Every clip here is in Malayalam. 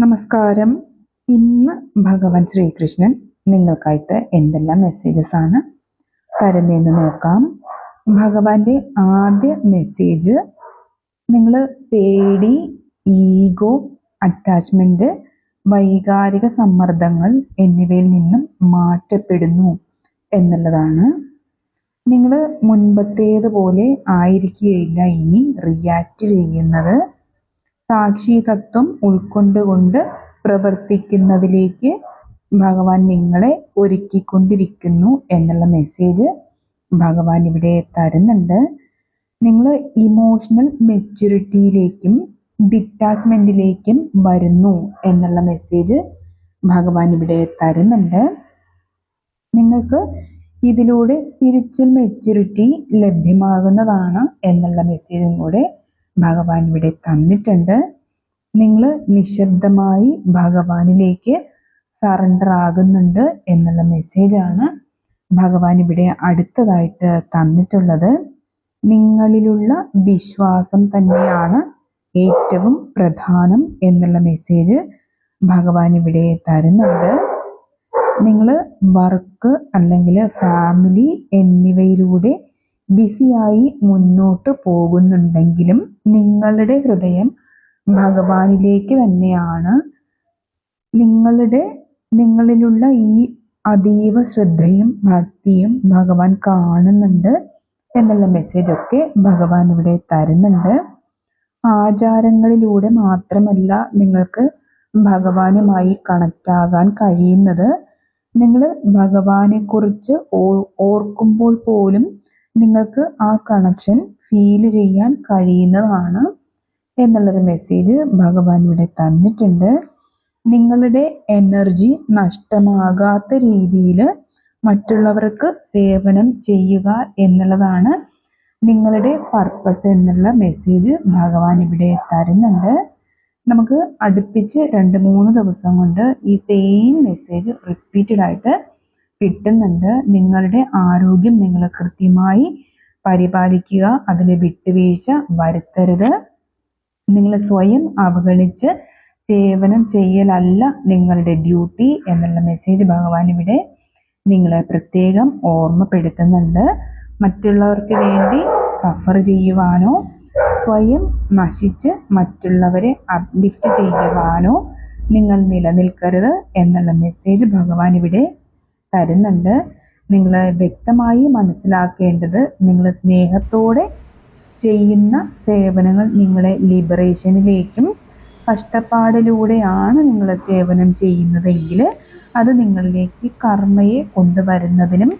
നമസ്കാരം. ഇന്ന് ഭഗവാൻ ശ്രീകൃഷ്ണൻ നിങ്ങൾക്കായിട്ട് എന്തെല്ലാം മെസ്സേജസ് ആണ് തരുന്നതെന്ന് നോക്കാം. ഭഗവാന്റെ ആദ്യ മെസ്സേജ് നിങ്ങൾ പേടി ഈഗോ അറ്റാച്ച്മെന്റ് വൈകാരിക സമ്മർദ്ദങ്ങൾ എന്നിവയിൽ നിന്നും മാറ്റപ്പെടുന്നു എന്നുള്ളതാണ്. നിങ്ങൾ മുൻപത്തേതുപോലെ ആയിരിക്കുകയില്ല ഇനി റിയാക്ട് ചെയ്യുന്നത്. സാക്ഷി തത്വം ഉൾക്കൊണ്ടുകൊണ്ട് പ്രവർത്തിക്കുന്നതിലേക്ക് ഭഗവാൻ നിങ്ങളെ ഒരുക്കിക്കൊണ്ടിരിക്കുന്നു എന്നുള്ള മെസ്സേജ് ഭഗവാൻ ഇവിടെ തരുന്നുണ്ട്. നിങ്ങൾ ഇമോഷണൽ മെച്യൂരിറ്റിയിലേക്കും ഡിറ്റാച്ച്മെന്റിലേക്കും വരുന്നു എന്നുള്ള മെസ്സേജ് ഭഗവാൻ ഇവിടെ തരുന്നുണ്ട്. നിങ്ങൾക്ക് ഇതിലൂടെ സ്പിരിച്വൽ മെച്യൂരിറ്റി ലഭ്യമാകുന്നതാണ് എന്നുള്ള മെസ്സേജും കൂടെ ഭഗവാൻ ഇവിടെ തന്നിട്ടുണ്ട്. നിങ്ങൾ നിശബ്ദമായി ഭഗവാനിലേക്ക് സറണ്ടർ ആകുന്നുണ്ട് എന്നുള്ള മെസ്സേജാണ് ഭഗവാൻ ഇവിടെ അടുത്തതായിട്ട് തന്നിട്ടുള്ളത്. നിങ്ങളിലുള്ള വിശ്വാസം തന്നെയാണ് ഏറ്റവും പ്രധാനം എന്നുള്ള മെസ്സേജ് ഭഗവാൻ ഇവിടെ തരുന്നുണ്ട്. നിങ്ങൾ വർക്ക് അല്ലെങ്കിൽ ഫാമിലി എന്നിവയിലൂടെ ബിസിയായി മുന്നോട്ട് പോകുന്നുണ്ടെങ്കിലും നിങ്ങളുടെ ഹൃദയം ഭഗവാനിലേക്ക് തന്നെയാണ്. നിങ്ങളുടെ നിങ്ങളിലുള്ള ഈ അതീവ ശ്രദ്ധയും ഭക്തിയും ഭഗവാൻ കാണുന്നുണ്ട് എന്നുള്ള മെസ്സേജ് ഒക്കെ ഭഗവാൻ ഇവിടെ തരുന്നുണ്ട്. ആചാരങ്ങളിലൂടെ മാത്രമല്ല നിങ്ങൾക്ക് ഭഗവാനുമായി കണക്റ്റ് ആകാൻ കഴിയുന്നത്. നിങ്ങൾ ഭഗവാനെ കുറിച്ച് ഓർക്കുമ്പോൾ പോലും നിങ്ങൾക്ക് ആ കണക്ഷൻ ഫീൽ ചെയ്യാൻ കഴിയുന്നതാണ് എന്നുള്ളൊരു മെസ്സേജ് ഭഗവാൻ ഇവിടെ തന്നിട്ടുണ്ട്. നിങ്ങളുടെ എനർജി നഷ്ടമാകാത്ത രീതിയിൽ മറ്റുള്ളവർക്ക് സേവനം ചെയ്യുക എന്നുള്ളതാണ് നിങ്ങളുടെ പർപ്പസ് എന്നുള്ള മെസ്സേജ് ഭഗവാൻ ഇവിടെ തരുന്നുണ്ട്. നമുക്ക് അടുപ്പിച്ച് രണ്ട് മൂന്ന് ദിവസം കൊണ്ട് ഈ സെയിം മെസ്സേജ് റിപ്പീറ്റഡ് ആയിട്ട് കിട്ടുന്നുണ്ട്. നിങ്ങളുടെ ആരോഗ്യം നിങ്ങൾ കൃത്യമായി പരിപാലിക്കുക അതിൽ വിട്ടുവീഴ്ച വരുത്തരുത്. നിങ്ങൾ സ്വയം അവഗണിച്ച് സേവനം ചെയ്യലല്ല നിങ്ങളുടെ ഡ്യൂട്ടി എന്നുള്ള മെസ്സേജ് ഭഗവാൻ ഇവിടെ നിങ്ങളെ പ്രത്യേകം ഓർമ്മപ്പെടുത്തുന്നുണ്ട്. മറ്റുള്ളവർക്ക് വേണ്ടി സഫർ ചെയ്യുവാനോ സ്വയം നശിച്ച് മറ്റുള്ളവരെ അപ്ലിഫ്റ്റ് ചെയ്യുവാനോ നിങ്ങൾ നിലനിൽക്കരുത് എന്നുള്ള മെസ്സേജ് ഭഗവാൻ ഇവിടെ തരുന്നുണ്ട്. നിങ്ങൾ വ്യക്തമായി മനസ്സിലാക്കേണ്ടത് നിങ്ങൾ സ്നേഹത്തോടെ ചെയ്യുന്ന സേവനങ്ങൾ നിങ്ങളെ ലിബറേഷനിലേക്കും കഷ്ടപ്പാടിലൂടെയാണ് നിങ്ങൾ സേവനം ചെയ്യുന്നതെങ്കിൽ അത് നിങ്ങളിലേക്ക് കർമ്മയെ കൊണ്ടുവരുന്നതിനും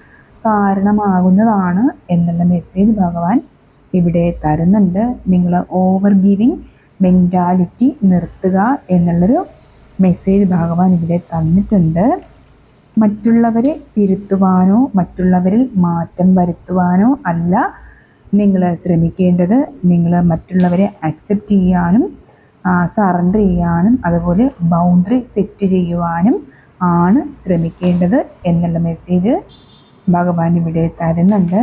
കാരണമാകുന്നതാണ് എന്നുള്ള മെസ്സേജ് ഭഗവാൻ ഇവിടെ തരുന്നുണ്ട്. നിങ്ങൾ ഓവർ ഗിവിങ് മെന്റാലിറ്റി നിർത്തുക എന്നുള്ളൊരു മെസ്സേജ് ഭഗവാൻ ഇവിടെ തന്നിട്ടുണ്ട്. മറ്റുള്ളവരെ തിരുത്തുവാനോ മറ്റുള്ളവരിൽ മാറ്റം വരുത്തുവാനോ അല്ല നിങ്ങൾ ശ്രമിക്കേണ്ടത്. നിങ്ങൾ മറ്റുള്ളവരെ അക്സെപ്റ്റ് ചെയ്യാനും സറണ്ടർ ചെയ്യാനും അതുപോലെ ബൗണ്ടറി സെറ്റ് ചെയ്യുവാനും ആണ് ശ്രമിക്കേണ്ടത് എന്നുള്ള മെസ്സേജ് ഭഗവാൻ ഇവിടെ തരുന്നുണ്ട്.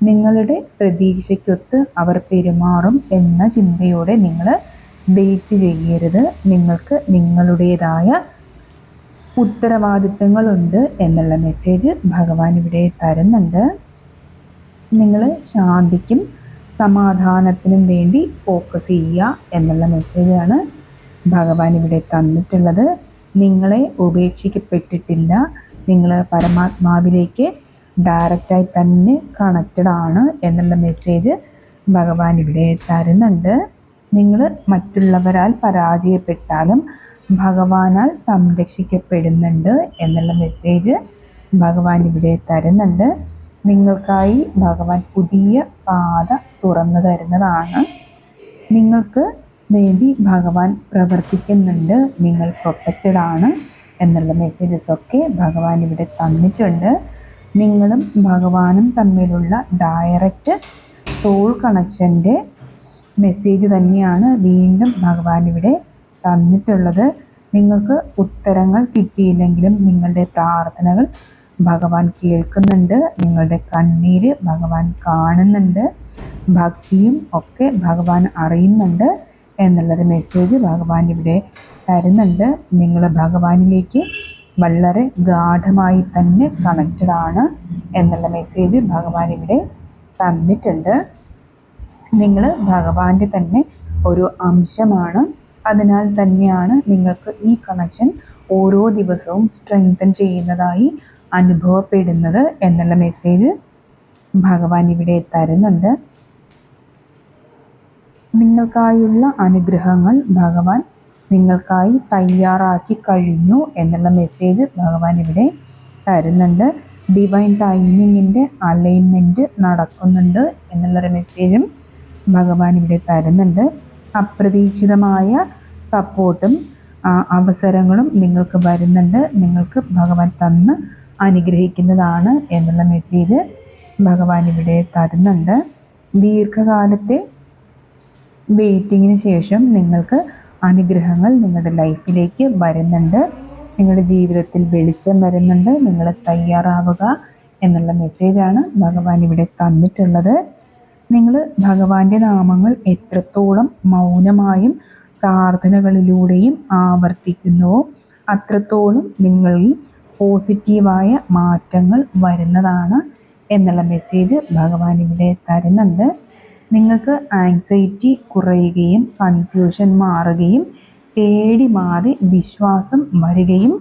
നിങ്ങളുടെ പ്രതീക്ഷയ്ക്കൊത്ത് അവർ പെരുമാറും എന്ന ചിന്തയോടെ നിങ്ങൾ വെയിറ്റ് ചെയ്യരുത്. നിങ്ങൾക്ക് നിങ്ങളുടേതായ ഉത്തരവാദിത്തങ്ങളുണ്ട് എന്നുള്ള മെസ്സേജ് ഭഗവാൻ ഇവിടെ തരുന്നുണ്ട്. നിങ്ങൾ ശാന്തിക്കും സമാധാനത്തിനും വേണ്ടി ഫോക്കസ് ചെയ്യുക എന്നുള്ള മെസ്സേജാണ് ഭഗവാൻ ഇവിടെ തന്നിട്ടുള്ളത്. നിങ്ങളെ ഉപേക്ഷിക്കപ്പെട്ടിട്ടില്ല. നിങ്ങൾ പരമാത്മാവിലേക്ക് ഡയറക്റ്റായി തന്നെ കണക്റ്റഡ് ആണ് എന്നുള്ള മെസ്സേജ് ഭഗവാൻ ഇവിടെ തരുന്നുണ്ട്. നിങ്ങൾ മറ്റുള്ളവരാൽ പരാജയപ്പെട്ടാലും ഭഗവാനാൽ സംരക്ഷിക്കപ്പെടുന്നുണ്ട് എന്നുള്ള മെസ്സേജ് ഭഗവാൻ ഇവിടെ തരുന്നുണ്ട്. നിങ്ങൾക്കായി ഭഗവാൻ പുതിയ പാത തുറന്നു തരുന്നതാണ്. നിങ്ങൾക്ക് വേണ്ടി ഭഗവാൻ പ്രവർത്തിക്കുന്നുണ്ട്. നിങ്ങൾ പ്രൊട്ടക്റ്റഡ് ആണ് എന്നുള്ള മെസ്സേജസ് ഒക്കെ ഭഗവാൻ ഇവിടെ തന്നിട്ടുണ്ട്. നിങ്ങളും ഭഗവാനും തമ്മിലുള്ള ഡയറക്റ്റ് സോൾ കണക്ഷന്റെ മെസ്സേജ് തന്നെയാണ് വീണ്ടും ഭഗവാൻ ഇവിടെ തന്നിട്ടുള്ളത് നിങ്ങൾക്ക് ഉത്തരങ്ങൾ കിട്ടിയില്ലെങ്കിലും നിങ്ങളുടെ പ്രാർത്ഥനകൾ ഭഗവാൻ കേൾക്കുന്നുണ്ട് നിങ്ങളുടെ കണ്ണീര് ഭഗവാൻ കാണുന്നുണ്ട് ഭക്തിയും ഒക്കെ ഭഗവാൻ അറിയുന്നുണ്ട് എന്നുള്ളൊരു മെസ്സേജ് ഭഗവാൻ ഇവിടെ തരുന്നുണ്ട്. നിങ്ങൾ ഭഗവാനിലേക്ക് വളരെ ഗാഠമായി തന്നെ കണക്റ്റഡ് ആണ് എന്നുള്ള മെസ്സേജ് ഭഗവാൻ ഇവിടെ തന്നിട്ടുണ്ട്. നിങ്ങൾ ഭഗവാന്റെ തന്നെ ഒരു അംശമാണ്. അതിനാൽ തന്നെയാണ് നിങ്ങൾക്ക് ഈ കണക്ഷൻ ഓരോ ദിവസവും സ്ട്രെങ്തൻ ചെയ്യുന്നതായി അനുഭവപ്പെടുന്നത് എന്നുള്ള മെസ്സേജ് ഭഗവാൻ ഇവിടെ തരുന്നുണ്ട്. നിങ്ങൾക്കായുള്ള അനുഗ്രഹങ്ങൾ ഭഗവാൻ നിങ്ങൾക്കായി തയ്യാറാക്കി കഴിഞ്ഞു എന്നുള്ള മെസ്സേജ് ഭഗവാൻ ഇവിടെ തരുന്നുണ്ട്. ഡിവൈൻ ടൈമിങ്ങിന്റെ അലൈൻമെന്റ് നടക്കുന്നുണ്ട് എന്നുള്ളൊരു മെസ്സേജും ഭഗവാൻ ഇവിടെ തരുന്നുണ്ട്. അപ്രതീക്ഷിതമായ സപ്പോർട്ടും അവസരങ്ങളും നിങ്ങൾക്ക് വരുന്നുണ്ട്. നിങ്ങൾക്ക് ഭഗവാൻ തന്ന് അനുഗ്രഹിക്കുന്നതാണ് എന്നുള്ള മെസ്സേജ് ഭഗവാൻ ഇവിടെ തരുന്നുണ്ട്. ദീർഘകാലത്തെ വെയിറ്റിങ്ങിന് ശേഷം നിങ്ങൾക്ക് അനുഗ്രഹങ്ങൾ നിങ്ങളുടെ ലൈഫിലേക്ക് വരുന്നുണ്ട്. നിങ്ങളുടെ ജീവിതത്തിൽ വെളിച്ചം വരുന്നുണ്ട്. നിങ്ങൾ തയ്യാറാവുക എന്നുള്ള മെസ്സേജാണ് ഭഗവാൻ ഇവിടെ തന്നിട്ടുള്ളത്. നിങ്ങൾ ഭഗവാന്റെ നാമങ്ങൾ എത്രത്തോളം മൗനമായും പ്രാർത്ഥനകളിലൂടെയും ആവർത്തിക്കുന്നുവോ അത്രത്തോളം നിങ്ങളിൽ പോസിറ്റീവായ മാറ്റങ്ങൾ വരുന്നതാണ് എന്നുള്ള മെസ്സേജ് ഭഗവാൻ ഇവിടെ തരുന്നുണ്ട്. നിങ്ങൾക്ക് ആങ്സൈറ്റി കുറയുകയും കൺഫ്യൂഷൻ മാറുകയും പേടി മാറി വിശ്വാസം വരികയും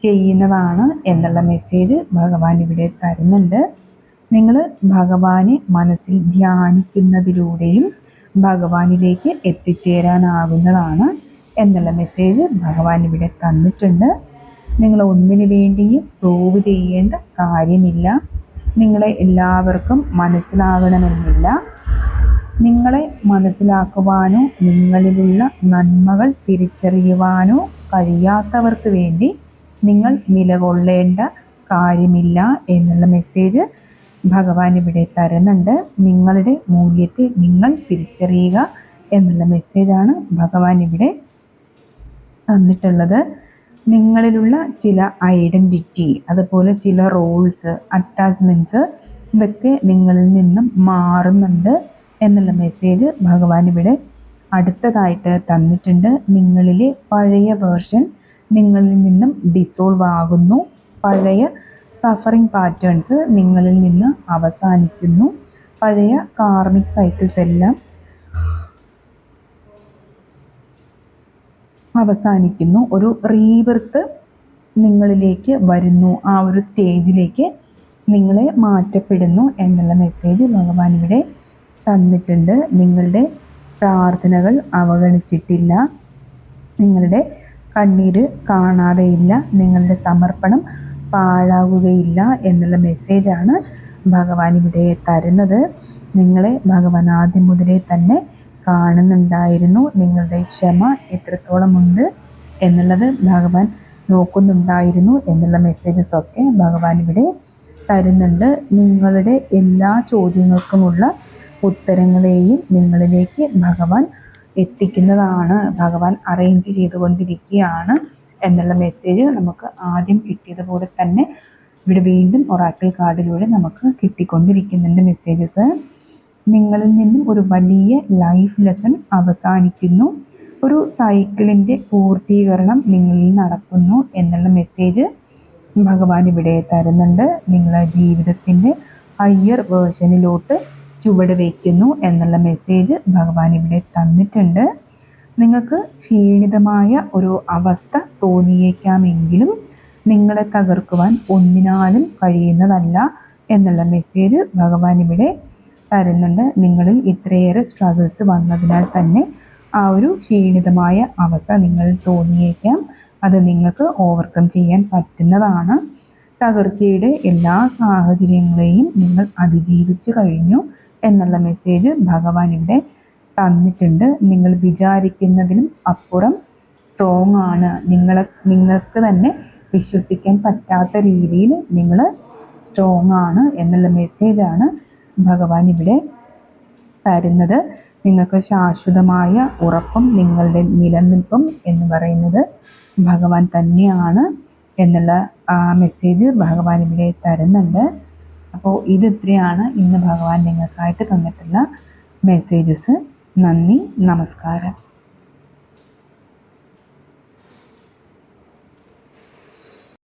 ചെയ്യുന്നതാണ് എന്നുള്ള മെസ്സേജ് ഭഗവാൻ ഇവിടെ തരുന്നുണ്ട്. നിങ്ങൾ ഭഗവാനെ മനസ്സിൽ ധ്യാനിക്കുന്നതിലൂടെയും ഭഗവാനിലേക്ക് എത്തിച്ചേരാനാകുന്നതാണ് എന്നുള്ള മെസ്സേജ് ഭഗവാൻ ഇവിടെ തന്നിട്ടുണ്ട്. നിങ്ങൾ ഒന്നിനു വേണ്ടിയും പ്രൂവ് ചെയ്യേണ്ട കാര്യമില്ല. നിങ്ങളെ എല്ലാവർക്കും മനസ്സിലാകണമെന്നില്ല. നിങ്ങളെ മനസ്സിലാക്കുവാനോ നിങ്ങളിലുള്ള നന്മകൾ തിരിച്ചറിയുവാനോ കഴിയാത്തവർക്ക് വേണ്ടി നിങ്ങൾ നിലകൊള്ളേണ്ട കാര്യമില്ല എന്നുള്ള മെസ്സേജ് ഭഗവാൻ ഇവിടെ തരുന്നുണ്ട്. നിങ്ങളുടെ മൂല്യത്തെ നിങ്ങൾ തിരിച്ചറിയുക എന്നുള്ള മെസ്സേജാണ് ഭഗവാൻ ഇവിടെ തന്നിട്ടുള്ളത്. നിങ്ങളിലുള്ള ചില ഐഡന്റിറ്റി അതുപോലെ ചില റോൾസ് അറ്റാച്ച്മെന്റ്സ് ഇതൊക്കെ നിങ്ങളിൽ നിന്നും മാറുന്നുണ്ട് എന്നുള്ള മെസ്സേജ് ഭഗവാൻ ഇവിടെ അടുത്തതായിട്ട് തന്നിട്ടുണ്ട്. നിങ്ങളിലെ പഴയ വേർഷൻ നിങ്ങളിൽ നിന്നും ഡിസോൾവ് ആകുന്നു. പഴയ സഫറിങ് പാറ്റേൺസ് നിങ്ങളിൽ നിന്ന് അവസാനിക്കുന്നു. പഴയ കാർമിക് സൈക്കിൾസ് എല്ലാം അവസാനിക്കുന്നു. ഒരു റീബർത്ത് നിങ്ങളിലേക്ക് വരുന്നു. ആ ഒരു സ്റ്റേജിലേക്ക് നിങ്ങളെ മാറ്റപ്പെടുന്നു എന്നുള്ള മെസ്സേജ് ഭഗവാൻ ഇവിടെ തന്നിട്ടുണ്ട്. നിങ്ങളുടെ പ്രാർത്ഥനകൾ അവഗണിച്ചിട്ടില്ല. നിങ്ങളുടെ കണ്ണീര് കാണാതെയില്ല. നിങ്ങളുടെ സമർപ്പണം പാഴാകുകയില്ല എന്നുള്ള മെസ്സേജാണ് ഭഗവാൻ ഇവിടെ തരുന്നത്. നിങ്ങളെ ഭഗവാൻ ആദ്യം മുതലേ തന്നെ കാണുന്നുണ്ടായിരുന്നു. നിങ്ങളുടെ ക്ഷമ എത്രത്തോളം ഉണ്ട് എന്നുള്ളത് ഭഗവാൻ നോക്കുന്നുണ്ടായിരുന്നു എന്നുള്ള മെസ്സേജസ് ഒക്കെ ഭഗവാൻ ഇവിടെ തരുന്നുണ്ട്. നിങ്ങളുടെ എല്ലാ ചോദ്യങ്ങൾക്കുമുള്ള ഉത്തരങ്ങളെയും നിങ്ങളിലേക്ക് ഭഗവാൻ എത്തിക്കുന്നതാണ്. ഭഗവാൻ അറേഞ്ച് ചെയ്തുകൊണ്ടിരിക്കുകയാണ്. എന്നുള്ള മെസ്സേജ് നമുക്ക് ആദ്യം കിട്ടിയതുപോലെ തന്നെ ഇവിടെ വീണ്ടും ഒറാക്കിൾ കാർഡിലൂടെ നമുക്ക് കിട്ടിക്കൊണ്ടിരിക്കുന്നുണ്ട് മെസ്സേജസ് നിങ്ങളിൽ നിന്നും ഒരു വലിയ ലൈഫ് ലെസൺ അവസാനിക്കുന്നു. ഒരു സൈക്കിളിന്റെ പൂർത്തീകരണം നിങ്ങളിൽ നടക്കുന്നു എന്നുള്ള മെസ്സേജ് ഭഗവാൻ ഇവിടെ തരുന്നുണ്ട്. നിങ്ങളെ ജീവിതത്തിന്റെ ഹയ്യർ വേർഷനിലോട്ട് ചുവട് വയ്ക്കുന്നു എന്നുള്ള മെസ്സേജ് ഭഗവാൻ ഇവിടെ തന്നിട്ടുണ്ട്. നിങ്ങൾക്ക് ക്ഷീണിതമായ ഒരു അവസ്ഥ തോന്നിയേക്കാമെങ്കിലും നിങ്ങളെ തകർക്കുവാൻ ഒന്നിനാലും കഴിയുന്നതല്ല എന്നുള്ള മെസ്സേജ് ഭഗവാൻ ഇവിടെ തരുന്നുണ്ട്. നിങ്ങളിൽ ഇത്രയേറെ സ്ട്രഗിൾസ് വന്നതിനാൽ തന്നെ ആ ഒരു ക്ഷീണിതമായ അവസ്ഥ നിങ്ങളിൽ തോന്നിയേക്കാം. അത് നിങ്ങൾക്ക് ഓവർകം ചെയ്യാൻ പറ്റുന്നതാണ്. തകർച്ചയുടെ എല്ലാ സാഹചര്യങ്ങളെയും നിങ്ങൾ അതിജീവിച്ചു കഴിഞ്ഞു എന്നുള്ള മെസ്സേജ് ഭഗവാൻ ഇവിടെ തന്നിട്ടുണ്ട്. നിങ്ങൾ വിചാരിക്കുന്നതിനും അപ്പുറം സ്ട്രോങ് ആണ്. നിങ്ങളെ നിങ്ങൾക്ക് തന്നെ വിശ്വസിക്കാൻ പറ്റാത്ത രീതിയിൽ നിങ്ങൾ സ്ട്രോങ് ആണ് എന്നുള്ള മെസ്സേജാണ് ഭഗവാൻ ഇവിടെ തരുന്നത്. നിങ്ങൾക്ക് ശാശ്വതമായ ഉറപ്പും നിങ്ങളുടെ നിലനിൽപ്പും എന്ന് പറയുന്നത് ഭഗവാൻ തന്നെയാണ് എന്നുള്ള മെസ്സേജ് ഭഗവാൻ ഇവിടെ തരുന്നുണ്ട്. അപ്പോൾ ഇത് ഇത്രയാണ് ഇന്ന് ഭഗവാൻ നിങ്ങൾക്കായിട്ട് തന്നിട്ടുള്ള മെസ്സേജസ് നന്ദി നമസ്കാരം.